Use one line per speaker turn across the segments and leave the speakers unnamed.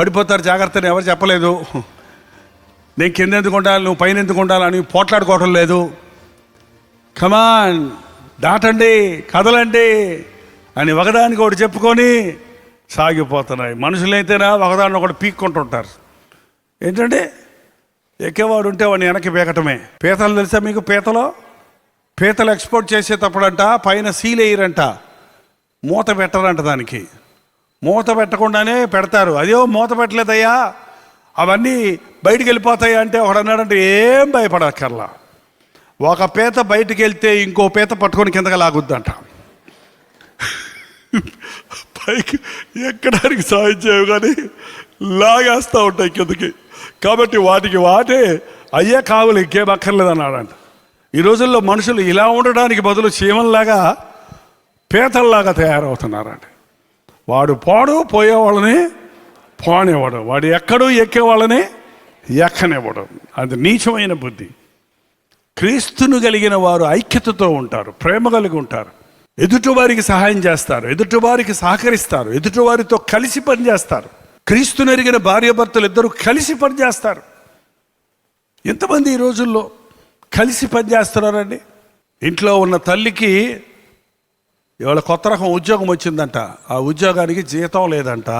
పడిపోతారు జాగ్రత్తని ఎవరు చెప్పలేదు. నేను కింద ఎందుకు ఉండాలి నువ్వు పైన ఎందుకు ఉండాలని పోట్లాడుకోవటం లేదు. కమాన్ దాటండి కదలండి అని ఒకదానికి ఒకటి చెప్పుకొని సాగిపోతున్నాయి. మనుషులైతేనా ఒకదాన్ని ఒకటి పీక్కుంటుంటారు. ఏంటంటే ఎక్కేవాడు ఉంటే వాడిని వెనక్కి పీకటమే. పీతలు తెలుసా మీకు పీతలో? పీతలు ఎక్స్పోర్ట్ చేసేటప్పుడంట పైన సీల్ వేయరంట. మూత పెట్టరంట దానికి. మూత పెట్టకుండానే పెడతారు. అదే మూత పెట్టలేదయ్యా. అవన్నీ బయటికి వెళ్ళిపోతాయి అంటే ఒకడు అన్నాడంటే ఏం భయపడక్కర్లా. ఒక పీత బయటికి వెళ్తే ఇంకో పీత పట్టుకొని కిందకి లాగుద్దంట. పైకి ఎక్కడానికి సాయం చేయవు కానీ లాగేస్తూ ఉంటాయి కిందకి. కాబట్టి వాటికి వాటే అయ్యే కావులు ఇంకేం అక్కర్లేదు అన్నాడంట ఈ రోజుల్లో మనుషులు ఇలా ఉండడానికి బదులు చీమల్లాగా పీతల్లాగా తయారవుతున్నారంట. వాడు పోడు పోయేవాళ్ళని పోనివ్వడు వాడు ఎక్కడో ఎక్కేవాళ్ళని ఎక్కనివ్వడు. అది నీచమైన బుద్ధి. క్రీస్తును కలిగిన వారు ఐక్యతతో ఉంటారు ప్రేమ కలిగి ఉంటారు. ఎదుటివారికి సహాయం చేస్తారు ఎదుటివారికి సహకరిస్తారు ఎదుటివారితో కలిసి పనిచేస్తారు క్రీస్తును ఎరిగిన భార్యాభర్తలు ఇద్దరు కలిసి పనిచేస్తారు ఎంతమంది ఈ రోజుల్లో కలిసి పనిచేస్తున్నారండి ఇంట్లో ఉన్న తల్లికి ఇవాళ కొత్త రకం ఉద్యోగం వచ్చిందంట. ఆ ఉద్యోగానికి జీతం లేదంట.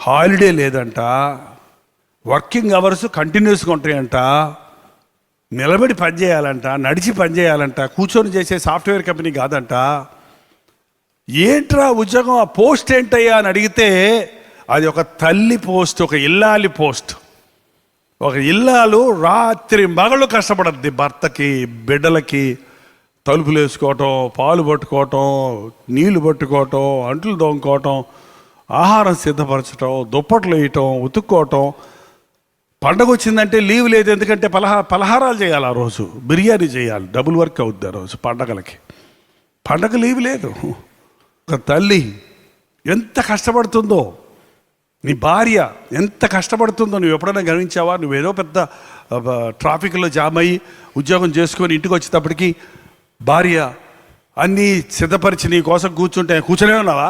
హాలిడే లేదంట. వర్కింగ్ అవర్స్ కంటిన్యూస్గా ఉంటాయంట. నిలబడి పనిచేయాలంట నడిచి పనిచేయాలంట కూర్చొని చేసే సాఫ్ట్వేర్ కంపెనీ కాదంట. ఏంట్రా ఉద్యోగం? ఆ పోస్ట్ ఏంటయ్యా అని అడిగితే అది ఒక తల్లి పోస్ట్ ఒక ఇల్లాలి పోస్ట్. ఒక ఇల్లాలు రాత్రి మగళ్ళు కష్టపడద్ది భర్తకి బిడ్డలకి తలుపులు వేసుకోవటం పాలు పట్టుకోవటం నీళ్ళు పట్టుకోవటం అంట్లు దొంగకోవటం ఆహారం సిద్ధపరచటం దుప్పట్లు వేయటం ఉతుక్కోవటం. పండగ వచ్చిందంటే లీవ్ లేదు. ఎందుకంటే పలహా పలహారాలు చేయాలి ఆ రోజు. బిర్యానీ చేయాలి. డబుల్ వర్క్ అవుద్ది ఆ రోజు పండగలకి. పండగ లీవ్ లేదు. ఒక తల్లి ఎంత కష్టపడుతుందో. నీ భార్య ఎంత కష్టపడుతుందో నువ్వు ఎప్పుడైనా గమనించావా? నువ్వేదో పెద్ద ట్రాఫిక్లో జామ్ అయ్యి ఉద్యోగం చేసుకొని ఇంటికి వచ్చేటప్పటికి భార్య అన్నీ సిద్ధపరిచి నీ కోసం కూర్చుంటే కూర్చొనే ఉన్నావా?